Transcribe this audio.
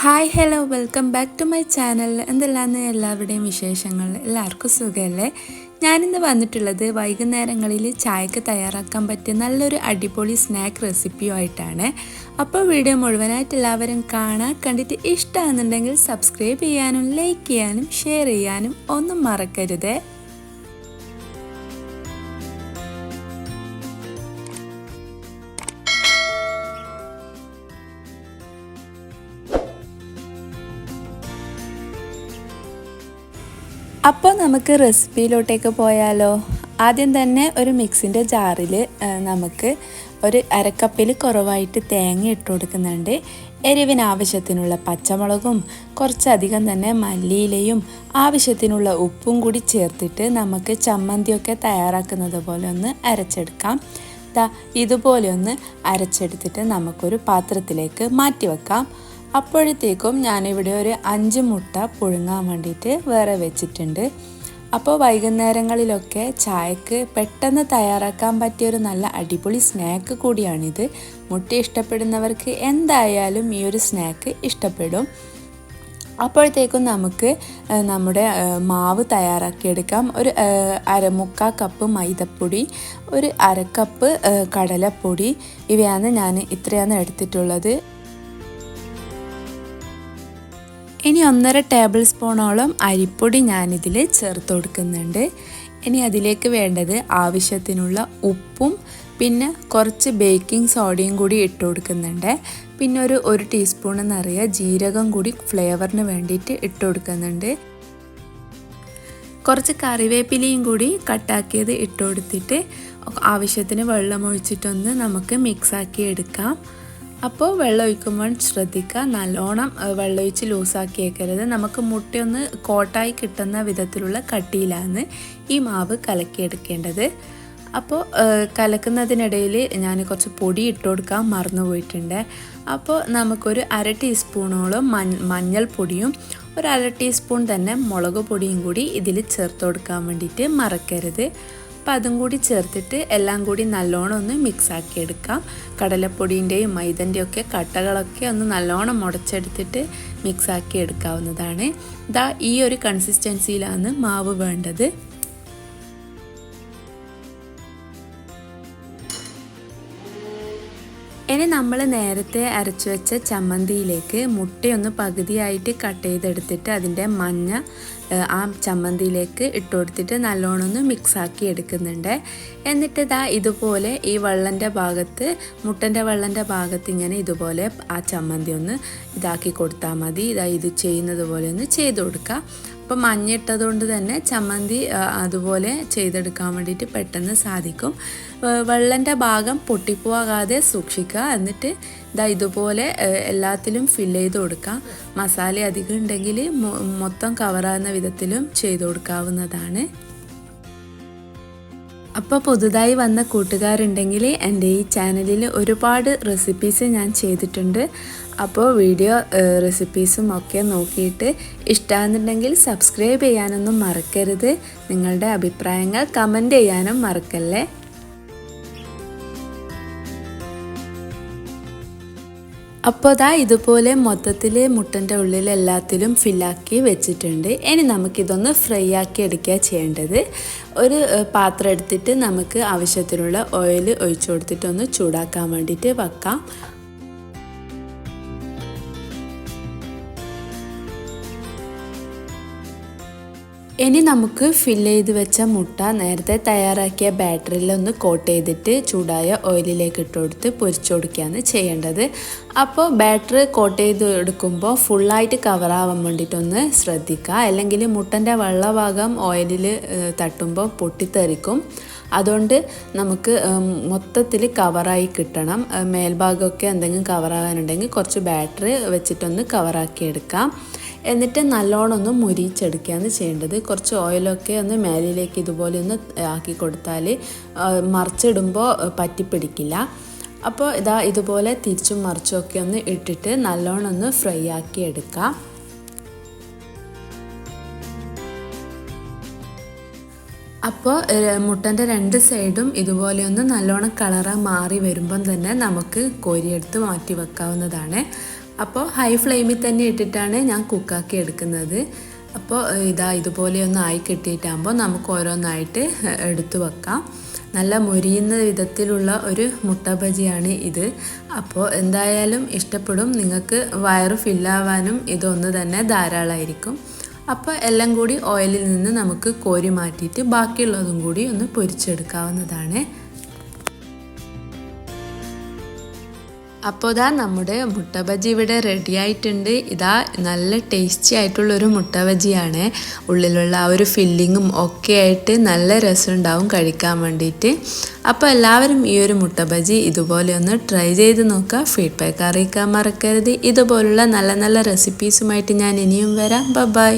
Hi hello welcome back to my channel എന്തെല്ലാന്ന് എല്ലാവരുടെയും വിശേഷങ്ങൾ? എല്ലാവർക്കും സുഖമല്ലേ ഞാനിന്ന് വന്നിട്ടുള്ളത് വൈകുന്നേരങ്ങളിൽ ചായക്ക് തയ്യാറാക്കാൻ പറ്റിയ നല്ലൊരു അടിപൊളി സ്നാക്ക് റെസിപ്പിയുമായിട്ടാണ് അപ്പോൾ വീഡിയോ മുഴുവനായിട്ട് എല്ലാവരും കാണാൻ കണ്ടിട്ട് ഇഷ്ടമാണെന്നുണ്ടെങ്കിൽ സബ്സ്ക്രൈബ് ചെയ്യാനും ലൈക്ക് ചെയ്യാനും ഷെയർ ചെയ്യാനും ഒന്നും മറക്കരുതേ. അപ്പോൾ നമുക്ക് റെസിപ്പിയിലോട്ടേക്ക് പോയാലോ? ആദ്യം തന്നെ ഒരു മിക്സിന്റെ ജാറിൽ നമുക്ക് ഒരു അരക്കപ്പിൽ കുറവായിട്ട് തേങ്ങ ഇട്ട് കൊടുക്കുന്നുണ്ട്. എരിവിന് ആവശ്യത്തിനുള്ള പച്ചമുളകും കുറച്ചധികം തന്നെ മല്ലിയിലയും ആവശ്യത്തിനുള്ള ഉപ്പും കൂടി ചേർത്തിട്ട് നമുക്ക് ചമ്മന്തിയൊക്കെ തയ്യാറാക്കുന്നത് പോലെ ഒന്ന് അരച്ചെടുക്കാം. ദാ ഇതുപോലെ ഒന്ന് അരച്ചെടുത്തിട്ട് നമുക്കൊരു പാത്രത്തിലേക്ക് മാറ്റി വെക്കാം അപ്പോഴത്തേക്കും ഞാനിവിടെ ഒരു അഞ്ച് മുട്ട പുഴുങ്ങാൻ വേണ്ടിയിട്ട് വേറെ വെച്ചിട്ടുണ്ട്. അപ്പോൾ വൈകുന്നേരങ്ങളിലൊക്കെ ചായക്ക് പെട്ടെന്ന് തയ്യാറാക്കാൻ പറ്റിയ ഒരു നല്ല അടിപൊളി സ്നാക്ക് കൂടിയാണിത്. മുട്ട ഇഷ്ടപ്പെടുന്നവർക്ക് എന്തായാലും ഈ ഒരു സ്നാക്ക് ഇഷ്ടപ്പെടും. അപ്പോഴത്തേക്കും നമുക്ക് നമ്മുടെ മാവ് തയ്യാറാക്കിയെടുക്കാം. ഒരു അരമുക്കാ കപ്പ് മൈദപ്പൊടി ഒരു അരക്കപ്പ് കടലപ്പൊടി. ഇവയാണ് ഞാൻ ഇത്രയാണ് എടുത്തിട്ടുള്ളത്. ഇനി ഒന്നര ടേബിൾ സ്പൂണോളം അരിപ്പൊടി ഞാനിതിൽ ചേർത്ത് കൊടുക്കുന്നുണ്ട്. ഇനി അതിലേക്ക് വേണ്ടത് ആവശ്യത്തിനുള്ള ഉപ്പും പിന്നെ കുറച്ച് ബേക്കിംഗ് സോഡയും കൂടി ഇട്ട് കൊടുക്കുന്നുണ്ട്. പിന്നെ ഒരു ഒരു ടീസ്പൂൺ നിറയെ ജീരകം കൂടി ഫ്ലേവറിന് വേണ്ടിയിട്ട് ഇട്ട് കൊടുക്കുന്നുണ്ട്. കുറച്ച് കറിവേപ്പിലയും കൂടി കട്ടാക്കിയത് ഇട്ട് കൊടുത്തിട്ട് ആവശ്യത്തിന് വെള്ളം ഒഴിച്ചിട്ടൊന്ന് നമുക്ക് മിക്സാക്കി എടുക്കാം. അപ്പോൾ വെള്ളം ഒഴിക്കുമ്പോൾ ശ്രദ്ധിക്കുക. നല്ലോണം വെള്ളമൊഴിച്ച് ലൂസാക്കിയേക്കരുത് നമുക്ക് മുട്ടയൊന്ന് കോട്ടായി കിട്ടുന്ന വിധത്തിലുള്ള കട്ടിയിലാണ് ഈ മാവ് കലക്കിയെടുക്കേണ്ടത്. അപ്പോൾ കലക്കുന്നതിനിടയിൽ ഞാൻ കുറച്ച് പൊടി ഇട്ട് കൊടുക്കാൻ മറന്നു പോയിട്ടുണ്ട്. അപ്പോൾ നമുക്കൊരു അര ടീസ്പൂണോളം മഞ്ഞൾപ്പൊടിയും ഒരു അര ടീസ്പൂൺ തന്നെ മുളക് പൊടിയും കൂടി ഇതിൽ ചേർത്ത് കൊടുക്കാൻ വേണ്ടിയിട്ട് മറക്കരുത്. അപ്പോൾ അതും കൂടി ചേർത്തിട്ട് എല്ലാം കൂടി നല്ലോണം ഒന്ന് മിക്സാക്കി എടുക്കാം. കടലപ്പൊടിന്റെയും മൈദന്റെയും ഒക്കെ കട്ടകളൊക്കെ ഒന്ന് നല്ലോണം മുടച്ചെടുത്തിട്ട് മിക്സാക്കി എടുക്കാവുന്നതാണ്. ഇതാ ഈ ഒരു കൺസിസ്റ്റൻസിയിലാണ് മാവ് വേണ്ടത്. ഇനി നമ്മൾ നേരത്തെ അരച്ചു വെച്ച ചമ്മന്തിയിലേക്ക് മുട്ടയൊന്ന് പകുതിയായിട്ട് കട്ട് ചെയ്തെടുത്തിട്ട് അതിന്റെ മഞ്ഞ ആ ചമ്മന്തിയിലേക്ക് ഇട്ട് കൊടുത്തിട്ട് നല്ലോണം ഒന്ന് മിക്സാക്കി എടുക്കുന്നുണ്ട്. എന്നിട്ട് ഇതാ ഇതുപോലെ ഈ വെള്ളന്റെ ഭാഗത്ത് മുട്ടന്റെ വെള്ളന്റെ ഭാഗത്ത് ഇങ്ങനെ ഇതുപോലെ ആ ചമ്മന്തി ഒന്ന് ഇതാക്കി കൊടുത്താൽ മതി. ഇതാ ഇത് ചെയ്യുന്നത് പോലെ ഒന്ന് ചെയ്ത് കൊടുക്കുക അപ്പം മഞ്ഞിട്ടത് കൊണ്ട് തന്നെ ചമ്മന്തി അതുപോലെ ചെയ്തെടുക്കാൻ വേണ്ടിയിട്ട് പെട്ടെന്ന് സാധിക്കും. വെള്ളന്റെ ഭാഗം പൊട്ടിപ്പോകാതെ സൂക്ഷിക്കുക. എന്നിട്ട് ഇതാ ഇതുപോലെ എല്ലാത്തിലും ഫില്ല് ചെയ്ത് കൊടുക്കാം മസാല അധികം ഉണ്ടെങ്കിൽ മൊത്തം കവറാകുന്ന വിധത്തിലും ചെയ്ത് കൊടുക്കാവുന്നതാണ്. അപ്പോൾ പുതുതായി വന്ന കൂട്ടുകാരുണ്ടെങ്കിൽ എന്റെ ഈ ചാനലിൽ ഒരുപാട് റെസിപ്പീസ് ഞാൻ ചെയ്തിട്ടുണ്ട്. അപ്പോൾ വീഡിയോ റെസിപ്പീസും ഒക്കെ നോക്കിയിട്ട് ഇഷ്ടമാകുന്നുണ്ടെങ്കിൽ സബ്സ്ക്രൈബ് ചെയ്യാനൊന്നും മറക്കരുത്. നിങ്ങളുടെ അഭിപ്രായങ്ങൾ കമന്റ് ചെയ്യാനും മറക്കല്ലേ? അപ്പോൾ ദാ ഇതുപോലെ മൊത്തത്തിൽ മുട്ടന്റെ ഉള്ളിൽ എല്ലാത്തിലും ഫില്ലാക്കി വെച്ചിട്ടുണ്ട്. ഇനി നമുക്കിതൊന്ന് ഫ്രൈ ആക്കി എടുക്കുക ചെയ്യേണ്ടത്. ഒരു പാത്രം എടുത്തിട്ട് നമുക്ക് ആവശ്യത്തിനുള്ള ഓയിൽ ഒഴിച്ചു കൊടുത്തിട്ടൊന്ന് ചൂടാക്കാൻ വേണ്ടിയിട്ട് വെക്കാം. ഇനി നമുക്ക് ഫില്ല് ചെയ്ത് വെച്ച മുട്ട നേരത്തെ തയ്യാറാക്കിയ ബാറ്ററിയിൽ ഒന്ന് കോട്ട് ചെയ്തിട്ട് ചൂടായ ഓയിലിലേക്ക് ഇട്ട് കൊടുത്ത് പൊരിച്ചു കൊടുക്കുകയാണ് ചെയ്യേണ്ടത്. അപ്പോൾ ബാറ്ററി കോട്ട് ചെയ്ത് എടുക്കുമ്പോൾ ഫുള്ളായിട്ട് കവറാവാൻ വേണ്ടിയിട്ടൊന്ന് ശ്രദ്ധിക്കുക. അല്ലെങ്കിൽ മുട്ടന്റെ വെള്ളഭാഗം ഓയിലിൽ തട്ടുമ്പോൾ പൊട്ടിത്തെറിക്കും. അതുകൊണ്ട് നമുക്ക് മൊത്തത്തിൽ കവറായി കിട്ടണം. മേൽഭാഗമൊക്കെ എന്തെങ്കിലും കവറാകാനുണ്ടെങ്കിൽ കുറച്ച് ബാറ്ററി വെച്ചിട്ടൊന്ന് കവറാക്കി എടുക്കാം. എന്നിട്ട് നല്ലോണം ഒന്ന് മുരിച്ചെടുക്കുകയാണ് ചെയ്യേണ്ടത്. കുറച്ച് ഓയിലൊക്കെ ഒന്ന് മേലിലേക്ക് ഇതുപോലെ ഒന്ന് ആക്കി കൊടുത്താൽ മറിച്ചിടുമ്പോൾ പറ്റിപ്പിടിക്കില്ല. അപ്പോൾ ഇതാ ഇതുപോലെ തിരിച്ചും മറിച്ചുമൊക്കെ ഒന്ന് ഇട്ടിട്ട് നല്ലോണം ഒന്ന് ഫ്രൈ ആക്കി എടുക്കാം. അപ്പോൾ മുട്ടന്റെ രണ്ട് സൈഡും ഇതുപോലെ ഒന്ന് നല്ലോണം കളറ് മാറി വരുമ്പം തന്നെ നമുക്ക് കോരിയെടുത്ത് മാറ്റി വെക്കാവുന്നതാണ്. അപ്പോൾ ഹൈ ഫ്ലെയിമിൽ തന്നെ ഇട്ടിട്ടാണ് ഞാൻ കുക്കാക്കി എടുക്കുന്നത്. അപ്പോൾ ഇതാ ഇതുപോലെ ഒന്ന് ആയി കിട്ടിയിട്ടാകുമ്പോൾ നമുക്ക് ഓരോന്നായിട്ട് എടുത്തു വെക്കാം. നല്ല മൊരിയുന്ന വിധത്തിലുള്ള ഒരു മുട്ട ബജിയാണ് ഇത്. അപ്പോൾ എന്തായാലും ഇഷ്ടപ്പെടും. നിങ്ങൾക്ക് വയറ് ഫില്ലാവാനും ഇതൊന്ന് തന്നെ ധാരാളമായിരിക്കും അപ്പോൾ എല്ലാം കൂടി ഓയിലിൽ നിന്ന് നമുക്ക് കോരി മാറ്റിയിട്ട് ബാക്കിയുള്ളതും കൂടി ഒന്ന് പൊരിച്ചെടുക്കാവുന്നതാണ്. അപ്പോൾ ഇതാ നമ്മുടെ മുട്ട ബജി ഇവിടെ റെഡി ആയിട്ടുണ്ട്. ഇതാ നല്ല ടേസ്റ്റി ആയിട്ടുള്ളൊരു മുട്ട ബജിയാണ് ഉള്ളിലുള്ള ആ ഒരു ഫില്ലിങ്ങും ഒക്കെ ആയിട്ട് നല്ല രസമുണ്ടാവും കഴിക്കാൻ വേണ്ടിയിട്ട്. അപ്പോൾ എല്ലാവരും ഈ ഒരു മുട്ട ബജി ഇതുപോലെ ഒന്ന് ട്രൈ ചെയ്ത് നോക്കുക. ഫീഡ്ബാക്ക് അറിയിക്കാൻ മറക്കരുത്. ഇതുപോലുള്ള നല്ല നല്ല റെസിപ്പീസുമായിട്ട് ഞാൻ ഇനിയും വരാം. ബൈ